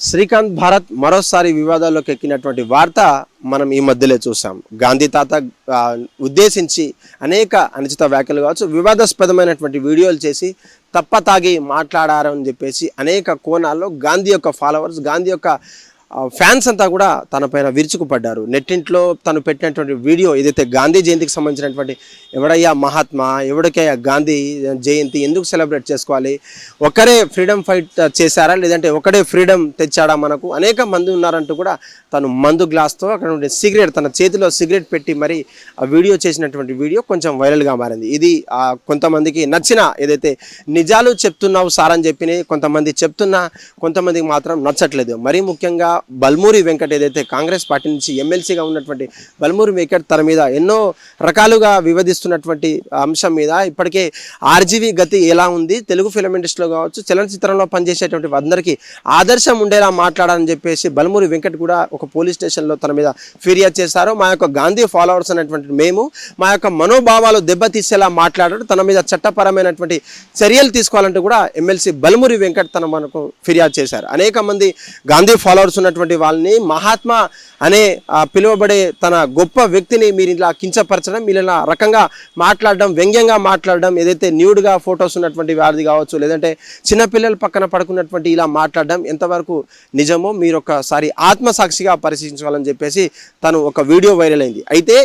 శ్రీకాంత్ భారత్ మరోసారి వివాదాల్లోకి ఎక్కినటువంటి వార్త మనం ఈ మధ్యలో చూసాం గాంధీ తాత ఉద్దేశించి అనేక అనుచిత వ్యాఖ్యలు కావచ్చు వివాదాస్పదమైనటువంటి వీడియోలు చేసి తప్ప తాగి మాట్లాడారని చెప్పేసి అనేక కోణాల్లో గాంధీ యొక్క ఫాలోవర్స్ గాంధీ యొక్క ఫ్యాన్స్ అంతా కూడా తన పైన విరుచుకుపడ్డారు. నెట్టింట్లో తను పెట్టినటువంటి వీడియో ఏదైతే గాంధీ జయంతికి సంబంధించినటువంటి ఎవడయ్యా మహాత్మా ఎవడికయ్యా గాంధీ జయంతి ఎందుకు సెలబ్రేట్ చేసుకోవాలి? ఒకరే ఫ్రీడమ్ ఫైట్ చేశారా? లేదంటే ఒకడే ఫ్రీడమ్ తెచ్చాడా మనకు? అనేక మంది ఉన్నారంటూ కూడా తను మందు గ్లాస్తో అక్కడ ఉండే సిగరెట్ తన చేతిలో సిగరెట్ పెట్టి మరి ఆ వీడియో చేసినటువంటి వీడియో కొంచెం వైరల్గా మారింది. ఇది కొంతమందికి నచ్చిన ఏదైతే నిజాలు చెప్తున్నావు సార్ అని చెప్పి కొంతమంది చెప్తున్నా కొంతమందికి మాత్రం నచ్చట్లేదు. మరీ ముఖ్యంగా బల్మూరి వెంకట్ ఏదైతే కాంగ్రెస్ పార్టీ నుంచి ఎమ్మెల్సీగా ఉన్నటువంటి బల్మూరి వెంకట్ తన మీద ఎన్నో రకాలుగా వివదిస్తున్నటువంటి అంశం మీద ఇప్పటికే ఆర్జీవి గతి ఎలా ఉంది? తెలుగు ఫిలిం ఇండస్ట్రీలో కావచ్చు చలనచిత్రంలో పనిచేసేటువంటి అందరికీ ఆదర్శం ఉండేలా మాట్లాడాలని చెప్పేసి బల్మూరి వెంకట్ కూడా ఒక పోలీస్ స్టేషన్లో తన మీద ఫిర్యాదు చేశారు. మా యొక్క గాంధీ ఫాలోవర్స్ అనేటువంటి మేము మా యొక్క మనోభావాలు దెబ్బతీసేలా మాట్లాడాడు. తన మీద చట్టపరమైనటువంటి చర్యలు తీసుకోవాలంటూ కూడా ఎమ్మెల్సీ బల్మూరి వెంకట్ తన మనకు ఫిర్యాదు చేశారు. అనేక మంది గాంధీ ఫాలోవర్స్ ఉన్నటువంటి వాళ్ళని మహాత్మా అనే పిలువబడే తన గొప్ప వ్యక్తిని మీరు ఇలా కించపరచడం మీరు ఇలా రకంగా మాట్లాడడం వ్యంగ్యంగా మాట్లాడడం ఏదైతే న్యూడ్గా ఫొటోస్ ఉన్నటువంటి వారిది కావచ్చు లేదంటే చిన్నపిల్లల పక్కన పడుకున్నటువంటి ఇలా మాట్లాడడం ఎంతవరకు నిజమో మీరు ఒకసారి ఆత్మసాక్షిగా పరిశీలించాలని చెప్పేసి తను ఒక వీడియో వైరల్ అయింది. అయితే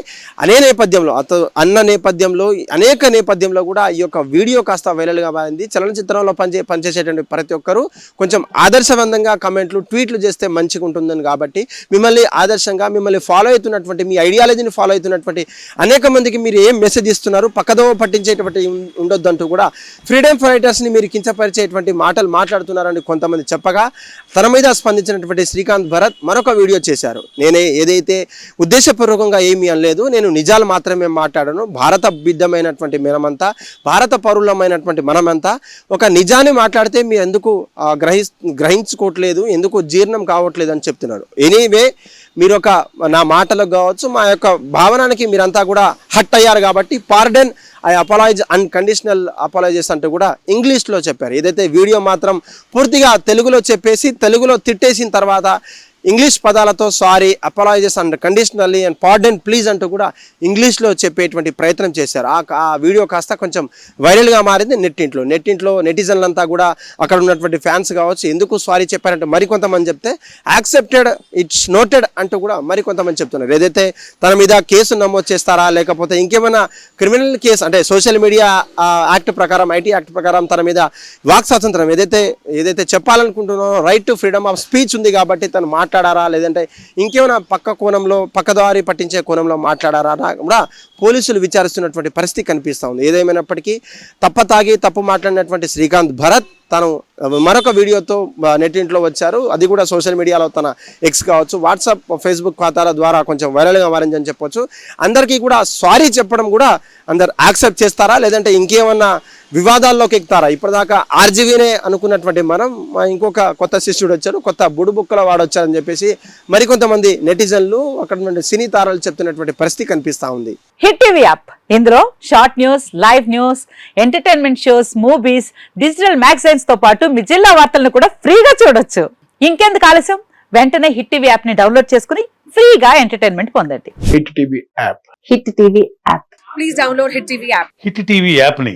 అనే నేపథ్యంలో అత అన్న నేపథ్యంలో అనేక నేపథ్యంలో కూడా ఈ యొక్క వీడియో కాస్త వైరల్గా మారింది. చలనచిత్రంలో పనిచే పనిచేసేటువంటి ప్రతి ఒక్కరూ కొంచెం ఆదర్శవంతంగా కమెంట్లు ట్వీట్లు చేస్తే మంచి మంచిగా ఉంటుందని కాబట్టి మిమ్మల్ని ఆదర్శంగా మిమ్మల్ని ఫాలో అవుతున్నటువంటి మీ ఐడియాలజీని ఫాలో అవుతున్నటువంటి అనేక మందికి మీరు ఏం మెసేజ్ ఇస్తున్నారు? పక్కదో పట్టించేటువంటి ఉండొద్దంటూ కూడా ఫ్రీడమ్ ఫైటర్స్ని మీరు కించపరిచేటువంటి మాటలు మాట్లాడుతున్నారని కొంతమంది చెప్పగా తన మీద స్పందించినటువంటి శ్రీకాంత్ భరత్ మరొక వీడియో చేశారు. నేనే ఏదైతే ఉద్దేశపూర్వకంగా ఏమీ అనలేదు నేను నిజాలు మాత్రమే మాట్లాడాను. భారత బిడ్డమైనటువంటి మనమంతా భారత పౌరులమైనటువంటి మనమంతా ఒక నిజాన్ని మాట్లాడితే మీరు ఎందుకు గ్రహి గ్రహించుకోవట్లేదు ఎందుకు జీర్ణం కావట్లేదు అని చెప్తున్నాడు ఎనీవే మీరు ఒక నా మాటలకు కావచ్చు మా యొక్క భావనానికి మీరంతా కూడా హట్ అయ్యారు కాబట్టి pardon I apologise unconditional apologies అంటూ కూడా ఇంగ్లీష్లో చెప్పారు. ఏదైతే వీడియో మాత్రం పూర్తిగా తెలుగులో చెప్పేసి తెలుగులో తిట్టేసిన తర్వాత ఇంగ్లీష్ పదాలతో sorry apologises and conditionally and pardon please అంటూ కూడా ఇంగ్లీష్లో చెప్పేటువంటి ప్రయత్నం చేశారు. ఆ వీడియో కాస్త కొంచెం వైరల్గా మారింది నెట్టింట్లో. నెట్టింట్లో నెటిజన్లంతా కూడా అక్కడ ఉన్నటువంటి ఫ్యాన్స్ కావచ్చు ఎందుకు సారీ చెప్పారంటే మరికొంతమంది చెప్తే యాక్సెప్టెడ్ ఇట్స్ నోటెడ్ అంటూ కూడా మరికొంతమంది చెప్తున్నారు. ఏదైతే తన మీద కేసు నమోదు చేస్తారా లేకపోతే ఇంకేమైనా క్రిమినల్ కేసు అంటే సోషల్ మీడియా యాక్ట్ ప్రకారం ఐటీ యాక్ట్ ప్రకారం తన మీద వాక్ స్వాతంత్రం ఏదైతే ఏదైతే చెప్పాలనుకుంటున్నానో right to freedom of speech ఉంది కాబట్టి తను మాట్లాడారా? లేదంటే ఇంకేమైనా పక్క కోణంలో పక్కదారి పట్టించే కోణంలో మాట్లాడారా? కూడా పోలీసులు విచారిస్తున్నటువంటి పరిస్థితి కనిపిస్తూ ఉంది. ఏదేమైనప్పటికీ తప్ప తాగి తప్పు మాట్లాడినటువంటి శ్రీకాంత్ భరత్ తను మరొక వీడియోతో నెట్టింట్లో వచ్చారు. అది కూడా సోషల్ మీడియాలో తన ఎక్స్ కావచ్చు వాట్సాప్ ఫేస్బుక్ ఖాతాల ద్వారా కొంచెం వైరల్గా మారిందని చెప్పొచ్చు. అందరికీ కూడా సారీ చెప్పడం కూడా అందరు యాక్సెప్ట్ చేస్తారా? లేదంటే ఇంకేమన్నా వివాదాల్లోకి ఎక్కుతారా? ఇప్పటిదాకా ఆర్జీవీనే అనుకున్నటువంటి మనం మా ఇంకొక కొత్త శిష్యుడు వచ్చారు కొత్త బుడుబుక్కల వాడు వచ్చారని చెప్పేసి మరికొంతమంది నెటిజన్లు అక్కడ నుండి సినీ తారాలు చెప్తున్నటువంటి పరిస్థితి కనిపిస్తూ ఉంది. Hit TV app. ఇందులో short news live news entertainment shows movies digital మ్యాగజైన్స్తో పాటు మీ జిల్లా వార్తలను కూడా ఫ్రీగా చూడొచ్చు. ఇంకెందుకు ఆలస్యం? వెంటనే హిట్ టీవీ యాప్ని డౌన్లోడ్ చేసుకుని ఫ్రీగా ఎంటర్టైన్మెంట్ పొందండి. Hit TV app. Hit TV app. Please download Hit TV app. Hit TV యాప్ని